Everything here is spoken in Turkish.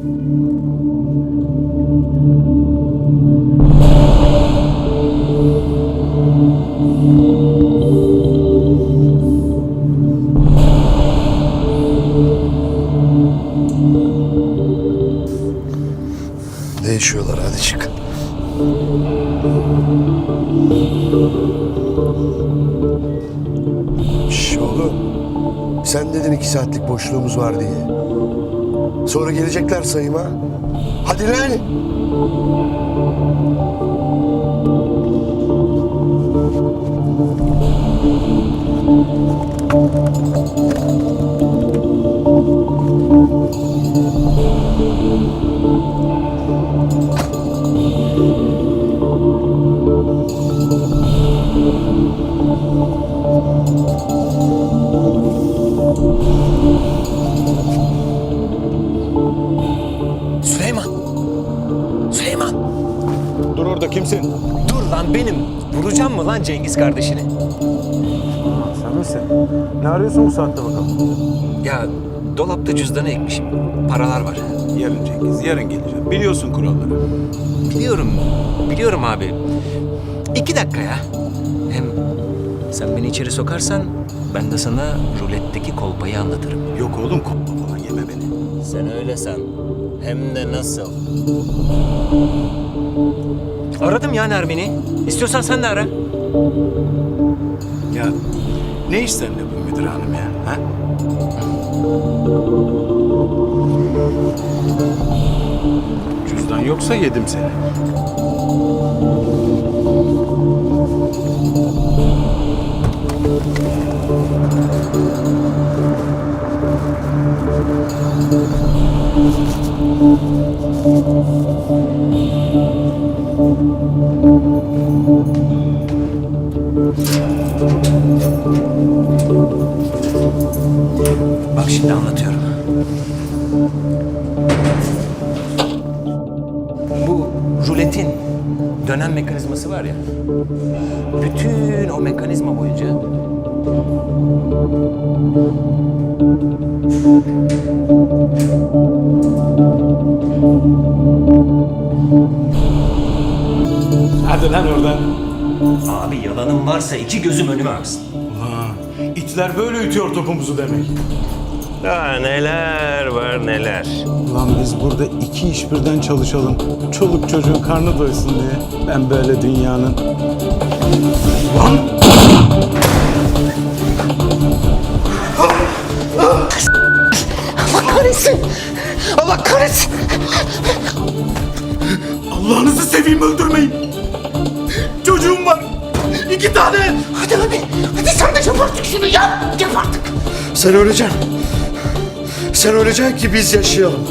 Değişiyorlar hadi çık. Şş oğlum. Sen dedin iki saatlik boşluğumuz var diye. Sonra gelecekler sayıma. Hadi lan. Dur orada kimsin? Dur lan benim. Vuracağım mı lan Cengiz kardeşini? Sen misin? Ne arıyorsun bu saatte bakalım? Ya dolapta cüzdanı ekmişim. Paralar var. Yarın Cengiz, yarın geleceğim. Biliyorsun kuralları. Biliyorum. Biliyorum abi. İki dakika ya. Hem sen beni içeri sokarsan ben de sana ruletteki kolpayı anlatırım. Yok oğlum kopma falan yeme beni. Sen öyle san. Hem de nasıl? Aradım ya Nermin'i. İstiyorsan sen de ara. Ya ne iş sende bu müdür hanım ya? Ha? Cüzdan yoksa yedim seni. Şimdi anlatıyorum. Bu ruletin dönen mekanizması var ya. Bütün o mekanizma boyunca Hadi lan oradan. abi yalanım varsa iki gözüm önüme aksın. Ulan itler böyle ütüyor topumuzu demek. Daha neler var neler. Ulan biz burada iki iş birden çalışalım. Çoluk çocuğun karnı doysun diye. Ben böyle dünyanın... Lan! Allah kahretsin. Allah'ınızı seveyim öldürmeyin. Çocuğum var. İki tane. Hadi hadi. Hadi sen de yap artık şunu yap. Yap artık. Sen öleceksin. Sen öleceksin ki biz yaşayalım.